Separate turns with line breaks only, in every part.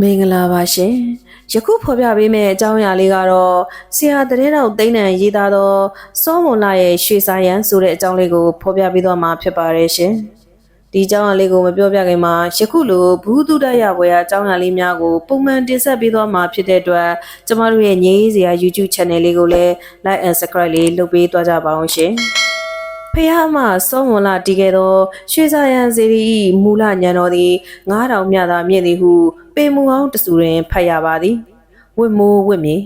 မင်္ဂလာပါရှင်ယခုဖော်ပြပေးမယ့်အကြောင်းအရာလေးကတော့ဆရာတရေတော်သိန်းနံရေးသားသောစောမွန်လာရဲ့ရွှေစာရန်ဆိုတဲ့အကြောင်းလေးကိုဖော်ပြပေးသွားမှာဖြစ်ပါတယ်ရှင်ဒီအကြောင်းအရာလေးကိုမပြောပြခင်မှာယခုလိုဘူးတုဒရဘွေအကြောင်းအရာလေးများကိုပုံမှန်တင်ဆက်ပေးသွားမှာဖြစ်တဲ့အတွက်ကျမတို့ရဲ့ငြိမ်းစရာ YouTube Channel လေးကိုလည်း Like and Subscribe လေးလုပ်ပေးသွားကြပါအောင်ရှင်ဖះမစောမွန်လာတည်ခဲ့သောရွှေစာရန်စေရီ၏မူလညံတော်သည်9000မြသာမြင့်သည်ဟု ပေမူအောင်တဆူတွင်ဖတ်ရပါသည်ဝစ်မိုးဝစ်မြေ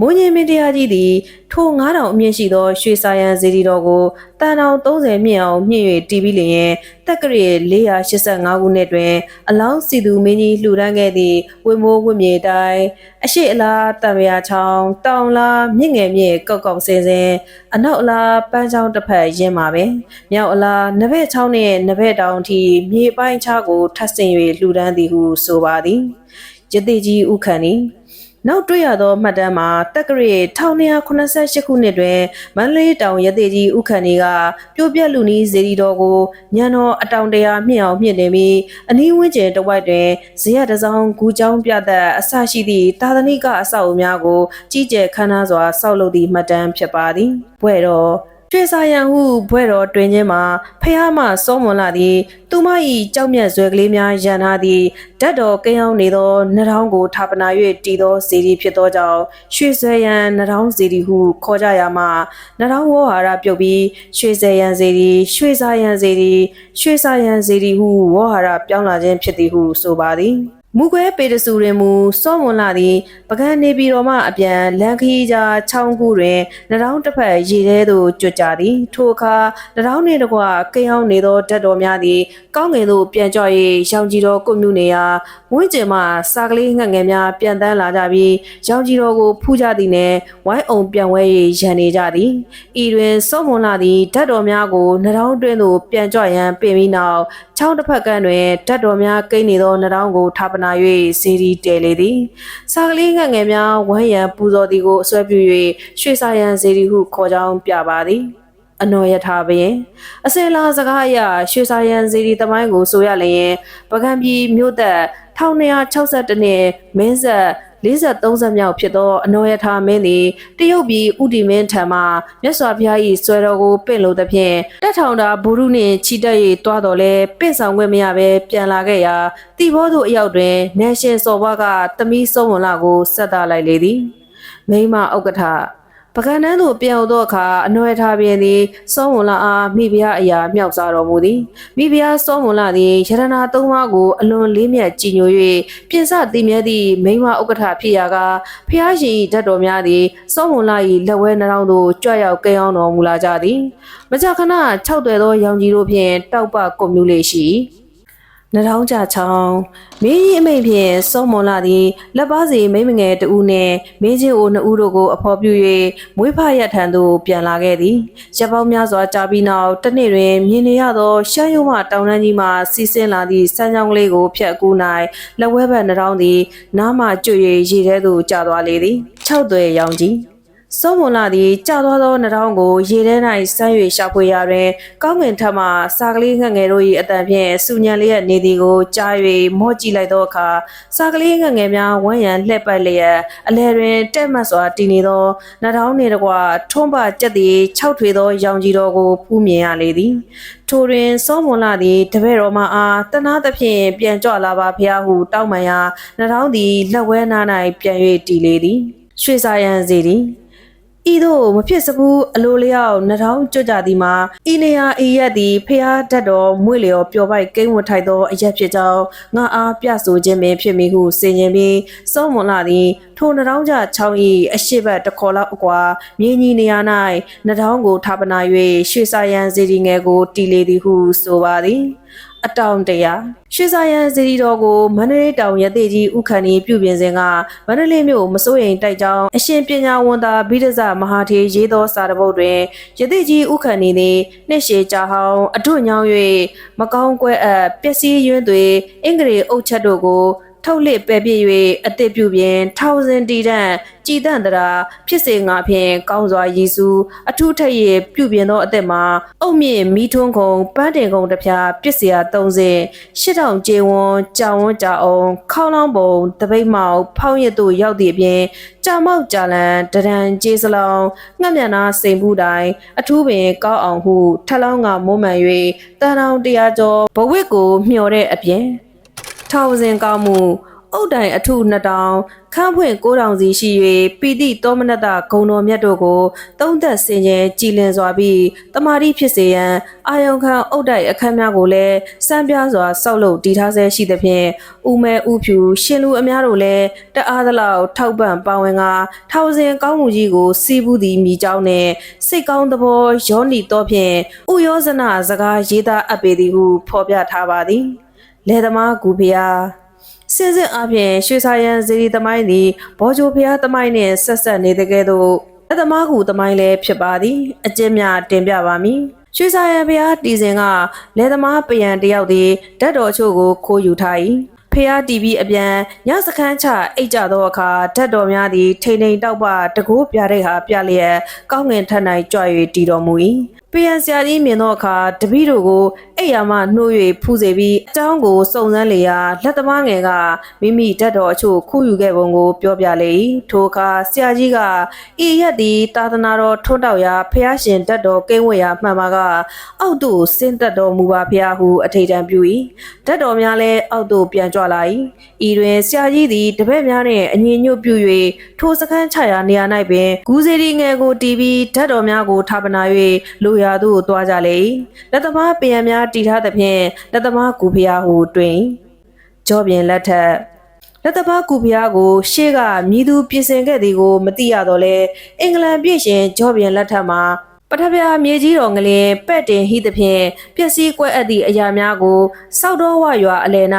မိုးညင်းမင်းတရားကြီးသည်ထို9000အမြင့်ရှိသောရွှေစာရန်စေရီတော်ကိုတန်တောင်30မြင့်အောင်မြင့်၍တီးပြီးလျင်တက်ကရေ485ခုနှစ်တွင် အလောင်းစီသူမင်းကြီးလှူဒန်းခဲ့သည့်ဝစ်မိုးဝစ်မြေတိုင်းအရှိအလားတံမြာချောင်းတောင်လားမြင့်ငယ်မြင့်ကောက်ကောက်စင်စင်အနောက်အလားပန်းချောင်းတစ်ဖက်ရင်းပါပဲမြောက်အလားနဘက်ချောင်းနှင့်နဘက်တောင်ထိမြေပိုင်းခြားကိုထပ်ဆင်၍လှူဒန်းသည်ဟုဆိုပါသည်ယတိကြီးဥခန့်နီ နောက်တွေ့ရသောမှတ်တမ်းမှာတက္ကရာ1288ခုနှစ်တွင်မန္တလေးတောင်ရသေးကြီးဥခန့်ဒီကပြိုပြက်လူနီးဇေဒီတော်ကိုညံတော်အတောင်တရာမြင့်အောင်မြင့်နေပြီးအနီးဝန်းကျင်တစ်ဝိုက်တွင်ဇရတစောင်းဂူချောင်းပြသက်အစရှိသည့်သာသနိကအဆောက်အအုံများကိုကြီးကျယ်ခမ်းနားစွာဆောက်လုပ်သည့်မှတ်တမ်းဖြစ်ပါသည်။ဘွဲ့တော် ကျွေစာရန်ဟုဘွဲ့တော်တွင်ချင်းမှာဖះမစောမွန်လာသည် သူမ၏ကြောက်မြတ်ဇွဲကလေးများရန်ထားသည်ဓာတ်တော်ကိန်းအောင်နေသောနှထောင်းကိုထာပနာ၍တည်သောဇေဒီဖြစ်သောကြောင့်ရွှေဆွဲရန်နှထောင်းဇေဒီဟုခေါ်ကြရမှာနှထောင်းဝေါ်ဟာရပြုတ်ပြီးရွှေဆွဲရန်ဇေဒီရွှေစာရန်ဇေဒီရွှေစာရန်ဇေဒီဟုဝေါ်ဟာရပြောင်းလာခြင်းဖြစ်သည်ဟုဆိုပါသည် မူကွဲပေတဆူတွင်မူစောမွန်လာသည်ပကန်းနေပြည်တော်မှအပြန်လန်ခီးကြားချောင်းကူတွင်နှထောင်းတစ်ဖက်ရေထဲသို့ကျွတ်ကြသည်ထိုအခါနှထောင်းနှင့်တကွကိန်းအောင်နေသောဓာတ်တော်များသည် ကောင်းငင်သို့ပြန်ကြွ၍ရောင်ကြီးတော်ကုမြူနေရာဝင်းကျင်မှစာကလေးငှက်ငယ်များပြန်တန်းလာကြပြီးရောင်ကြီးတော်ကိုဖူးကြသည်နှင့်ဝိုင်းအောင်ပြန်ဝဲ၍ရန်နေကြသည်ဤတွင်စောမွန်လာသည်ဓာတ်တော်များကိုနှထောင်းတွင်သို့ပြန်ကြွရန်ပြင်ပြီးနောက်ချောင်းတစ်ဖက်ကန်းတွင်ဓာတ်တော်များကိန်းနေသောနှထောင်းကိုထာပနာ၍စီရီတဲလေသည်စာကလေးငှက်ငယ်များဝမ်းရံပူဇော်သည်ကိုအစွဲပြု၍ရွှေစာရန်စီရီဟုခေါ်ကြောင်းပြပါသည် အနော်ယထာဘရင်အစင်လာစကားအရရွှေစာရန်စီရီတမိုင်းကိုဆိုရလျင်ပကံပြည်မြို့သက်1262နှစ်မင်းဆက်40 30မြောက်ဖြစ်သောအနောယထာမင်းသည်တရုတ်ပြည်ဥတီမင်းထံမှမြတ်စွာဘုရား၏ဆွဲတော်ကိုပင့်လို့သဖြင့်တက်ထောင်တာဘူရုနှင့်ချီတက်၍တွားတော်လဲပင့်ဆောင်ခွင့်မရဘဲပြန်လာခဲ့ရာတိဘောသို့အရောက်တွင်နေရှင်စော်ဘွားကတမီးစုံဝင်လာကိုဆက်သားလိုက်လေသည်မိမဥက္ကဋ္ဌ ပကံတန်းသို့ပြောင်းသောအခါအနွယ်ထားပြင်းသည်စောဝန်လာအားမိဖုရားအရာမြောက်စားတော်မူသည်မိဖုရားစောဝန်လာသည်ယရနာသုံးပါးကိုအလွန်လေးမြတ်ကြည်ညို၍ပြင်စတည်မြဲသည့်မိမဥက္ကဋ္ဌဖြစ်ရာကဖုရားရှင်၏ဓာတ်တော်များသည်စောဝန်လာ၏လက်ဝဲနှောင်းသို့ကြွရောက်ကိန်းအောင်တော်မူလာကြသည်မကြာခဏ၆တွယ်သောရောင်ကြီးတို့ဖြင့်တောက်ပကွန်မြူလေးရှိ နှထောင်းကြချောင်းမင်းကြီးအမိန်ဖြင့်စောမွန်လာသည်လက်ပါစီမိမငယ်တဦးနှင့်မင်းချင်းအိုနှစ်ဦးတို့ကိုအဖော်ပြု၍မွေးဖရထံသို့ပြန်လာခဲ့သည်ရပ်ပေါင်းများစွာကြာပြီးနောက်တစ်နေ့တွင်မြင်နေရသောရှမ်းရုံမှတောင်တန်းကြီးမှစီးဆင်းလာသည့်စမ်းချောင်းကလေးကိုဖျက်ကူး၌လက်ဝဲဘက်နှထောင်းသည်နားမှကျွတ်၍ရေထဲသို့ကျသွားလေသည်၆သွဲရောင်ကြီး စောမွန်လာသည်ကြာသွားသောနှထောင်းကိုရေထဲ၌ဆန်း၍ရှာဖွေရာတွင်ကောင်းငင်ထက်မှစာကလေးငှက်ငယ်တို့၏အတန်ဖြင့်စူညံလျက်နေသည်ကိုကြား၍မော့ကြည့်လိုက်သောအခါစာကလေးငှက်ငယ်များဝမ်းရံလှည့်ပတ်လျက်အလဲတွင်တက်မတ်စွာတည်နေသောနှထောင်းနှင့်တကွထွန်းပကျက်သည်၆ထွေသောရောင်ကြီးတော်ကိုဖူးမြင်ရလေသည်ထိုတွင်စောမွန်လာသည်တပည့်တော်မအားတနာသဖြင့်ပြန်ကြွလာပါဖျားဟုတောင်းပန်ရာနှထောင်းသည်လက်ဝဲနား၌ပြန်၍တည်လေသည်ရွှေစာရန်စီသည် ဤသို့မဖြစ်စဘူးအလိုလျောက်နှထောင်းကြွကြသည်မှာဤနေရာဤရက်သည်ဖျားတတ်တော်မွေလျော်ပျော်ပိုက်ကိန်းဝတ်ထိုက်သောအရက်ဖြစ်ကြောင်းငါအားပြဆိုခြင်းပင်ဖြစ်မိဟုစင်ရင်ပြီးစောမွန်လာသည်ထိုနှထောင်းကြချောင်း၏အရှိဘက်တစ်ခေါ်လောက်အကွာမြင်းကြီးနေရာ၌နှထောင်းကိုထာပနာ၍ရွှေစာရန်စီရီငယ်ကိုတီလေသည်ဟုဆိုပါသည် အတောင်တရာရွှေစာရန်စီရီတော်ကိုမန္တလေးတောင်ရသေးကြီးဥခန္ဒီပြုပြင်စဉ်ကမန္တလေးမြို့မစိုးရိမ်တိုက်ကြောင်းအရှင်ပညာဝန်သားဗိဒဇမဟာထေရေးသောစာတပုတ်တွင်ရသေးကြီးဥခန္ဒီသည်နှစ်ရှည်ကြာဟောင်းအထွတ်ညောင်း၍မကောင်းကွဲအပ်ပျက်စီးယွင်းသွေအင်္ဂရေအုပ်ချက်တို့ကို ထုတ်လစ်ပဲပြည့်၍အသစ်ပြုပြင်ထောင်စင်တီတန့်ကြည်တန့်တရာဖြစ်စေငါဖြင့်ကောင်းစွာရည်စူးအထုထက်ရပြုပြင်သောအသစ်မှာအုတ်မြင့်မီထွန်းခုံပန်းတင်ခုံတစ်ပြားပစ္စယ30ရှစ်ထောင်ကျေဝွန်ကြာဝန်းကြာအောင်ခေါင်းလောင်းပုံတပိတ်မောက်ဖောင်းရစ်တို့ရောက်သည့်အပြင်ကြာမောက်ကြာလန်တရန်ကျေးစလောင်းငှက်မြန်နာစိန်ဘူးတိုင်းအထူးပင်ကောက်အောင်ဟုထက်လောင်းကမုံမှန်၍တန်တောင်တရားကျော်ဘဝစ်ကိုမျှော်တဲ့အပြင် ထောင်စင်ကောင်းမှုအုတ်တိုင်အထုနှစ်တောင်ခန့်ဖွင့်9000စီရှိ၍ပီတိတောမနတဂုံတော်မြတ်တို့ကိုသုံးသက်ဆင်ခြင်ကြည်လင်စွာပြီးတမာတိဖြစ်စေရန်အာယုံခံအုတ်တိုင်အခမ်းများကိုလည်းစံပြစွာစောက်လုပ်တည်ထားဆဲရှိသဖြင့်ဦးမဲဦးဖြူရှင်လူအများတို့လည်းတအားသလောက်ထောက်ပံ့ပါဝင်ကထောင်စင်ကောင်းမှုကြီးကိုစီးပူးသည်မိကြောင်းနဲ့စိတ်ကောင်းသဘောယောနီတော့ဖြင့်ဥယောဇနာစကားရေးသားအပ်ပေသည်ဟုဖော်ပြထားပါသည် လယ်သမားကူဖျားစင်စစ်အပြင်ရွှေစာရန်ဇီရီသမိုင်းသည်ဘောဂျိုဖျားသမိုင်းနှင့်ဆက်ဆက်နေတဲ့ကဲ့သို့အသမားကူသမိုင်းလည်းဖြစ်ပါသည် အကျဉ်းများတင်ပြပါမည်ရွှေစာရန်ဖျားတီစင်ကလယ်သမားပယံတယောက်သည်ဓာတ်တော်ချို့ကိုခိုးယူထား၏ဖះ TV အပြန်ညစခန်းချအိတ်ကြသောအခါဓာတ်တော်များသည်ထိန်ထိန်တောက်ပတကိုးပြတဲ့ဟာပြလျက်ကောင်းငင်ထက်၌ကြွ၍တည်တော်မူ၏ ပယံဆရာကြီးမြင်သောအခါတပည့်တို့ကိုအိယာမှနှိုး၍ဖူးစေပြီးအကြောင်းကိုစုံစမ်းလေရာလက်သမားငယ်ကမိမိဓာတ်တော်အချို့ခုယူခဲ့ပုံကိုပြောပြလေ၏ထိုအခါဆရာကြီးကဤရက်သည်သာသနာတော်ထွန်းတောက်ရာဖះရှင်ဓာတ်တော်ကိန်းဝေရာမှန်ပါကအောက်သို့ဆင်းသက်တော်မူပါဖះဟုအထိတ်တံပြု၏ဓာတ်တော်များလည်းအောက်သို့ပြန်ကြွလာ၏ဤတွင်ဆရာကြီးသည်တပည့်များနှင့်အညီညွတ်ပြု၍ထိုစခန်းချရာနေရာ၌ပင်ဂူစေရီငယ်ကိုတီးပြီးဓာတ်တော်များကိုထာပနာ၍လူရာသို့သွားကြလေ၏လက်သမားပယံများတီထားသဖြင့်လက်သမားကူဖျားဟုတွင်ကြောပြင်လက်ထက်လက်သမားကူဖျားကို ရှေ့ကမြည်သူပြင်ဆင်ခဲ့သည်ကိုမသိရတော့လဲအင်္ဂလန်ပြည်ရှင်ကြောပြင်လက်ထက်မှာပထဗျာမြေကြီးတော်ငလင်ပဲ့တင်ဟိသဖြင့်ပျက်စီးကွက်အပ်သည့်အရာများကိုစောက်တော်ဝရွာအလယ်၌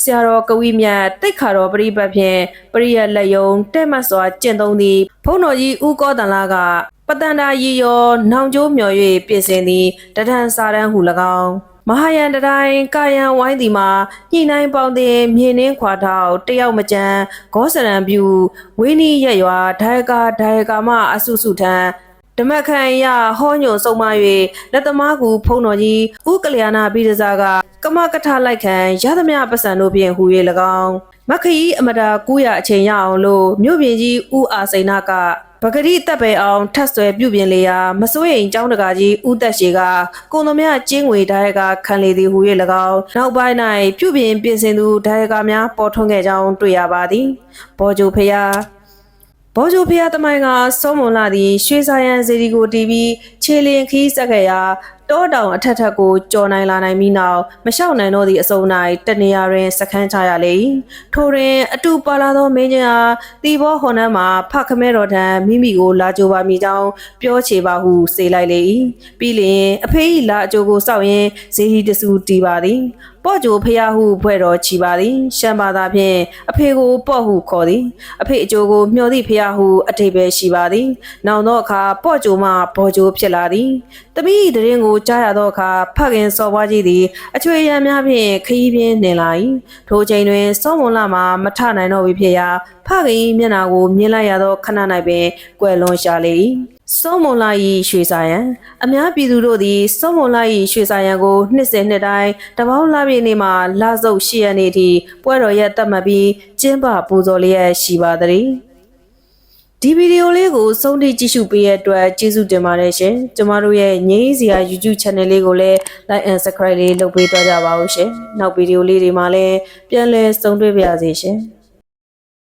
ဆရာတော်ကဝိမြတ်တိတ်ခါတော်ပရိပတ်ဖြင့်ပရိယတ်လက်ယုံတဲ့မတ်စွာကျင့်သုံးသည်ဘုန်းတော်ကြီးဦးကောတန်လာကပ တန်တာရီယောနောင်ကျိုးမျော်၍ပြင်ဆင်သည်တထန်စာတန်းဟု၎င်းမဟာယန်တတိုင်းကာယံဝိုင်းဒီမှာညှိနှိုင်းပေါင်းတင်မြေနှင်းခွာထောက်တယောက်မကြမ်းဂောစရံပြူဝင်းနီးရက်ရွာဒိုင်ကာဒိုင်ကာမအဆုစုထံဓမ္မခန်ရဟောညွန်ဆုံးမ၍လက်သမားကူဖုံတော်ကြီးဥကလျာဏပိဒဇာကကမကထလိုက်ခံရသမျှပစံတို့ဖြင့်ဟူ၍၎င်းမခရီးအမတာ900အချိန်ရအောင်လို့မြို့ပြင်ကြီးဥအာစိန်နာက ပဂရိတက်ပဲအောင်ထတ်ဆွဲပြုပြင်လေရာမစိုးရိမ်ចောင်းတကာကြီးဥသက်ရှိကကုံတော်မြကျင်းငွေဒါရကခံလေသည်ဟူ၍၎င်းနောက်ပိုင်း၌ပြုပြင်ပြင်ဆင်သူဒါရကများပေါ်ထွန်းခဲ့ကြောင်းတွေ့ရပါသည်ဘောဂျိုဖျားဘောဂျိုဖျားတမိုင်ကစောမွန်လာသည်ရွှေစာရန်စီဒီကိုတီးပြီးခြေလင်ခီးဆက်ခဲ့ရာ တောတောင်အထက်ထက်ကိုကြော်နိုင်လာနိုင်ပြီးနောက်မလျှောက်နိုင်တော့သည့်အစုံ၌တနေရာတွင်စခန်းချရလေ၏ထိုတွင်အတူပါလာသောမင်းကြီးအားတီဘောဟွန်နန်းမှာဖခမဲတော်ထံမိမိကိုလာကြိုပါမိကြောင်းပြောချေပါဟုစေလိုက်လေ၏ပြီးလျင်အဖေ၏လာအကြိုကိုစောက်ရင်ဇေဒီတဆူတီးပါသည် ပေါ့ဂျိုဖျားဟုဖွဲ့တော်ချီပါသည်ရှမ်းဘာသာဖြင့်အဖေကိုပေါ့ဟုခေါ်သည်အဖေအကျိုးကိုမျှော်သည့်ဖျားဟုအထိပ္ပယ်ရှိပါသည်နောင်သောအခါပေါ့ဂျိုမှဘော်ဂျိုဖြစ်လာသည်တမိတရင်ကိုကြားရသောအခါဖခင်စော်ဘွားကြီးသည်အချွေရံများဖြင့်ခရီးပြင်းနှင်လာ၏ထိုချိန်တွင်စောမွန်လာမှာမထနိုင်တော့ပြီဖြစ်ရာဖခင်မျက်နာကိုမြင်လိုက်ရသောခဏ၌ပင်ကွယ်လွန်ရှာလေ၏ စောမွန်လာ၏ရွှေစာရန်အများပြည်သူတို့သည်စောမွန်လာ၏ရွှေစာရန်ကိုနှစ်စဉ်နှစ်တိုင်းတပေါင်းလပြည့်နေ့မှာလဆုပ်ရှိရနေ့ထိပွဲတော်ရက်တတ်မှတ်ပြီးကျင်းပပူဇော်လျက်ရှိပါသည်ဒီဗီဒီယိုလေးကိုစုံထိကြည့်ရှုပေးတဲ့အတွက်ကျေးဇူးတင်ပါတယ်ရှင်ကျမတို့ရဲ့ငင်းစရာ YouTube channel လေးကိုလည်း like and subscribe လေးလုပ်ပေးသွားကြပါဦးရှင်နောက်ဗီဒီယိုလေးတွေမှာလည်းပြန်လည်ဆုံတွေ့ပါရစေရှင်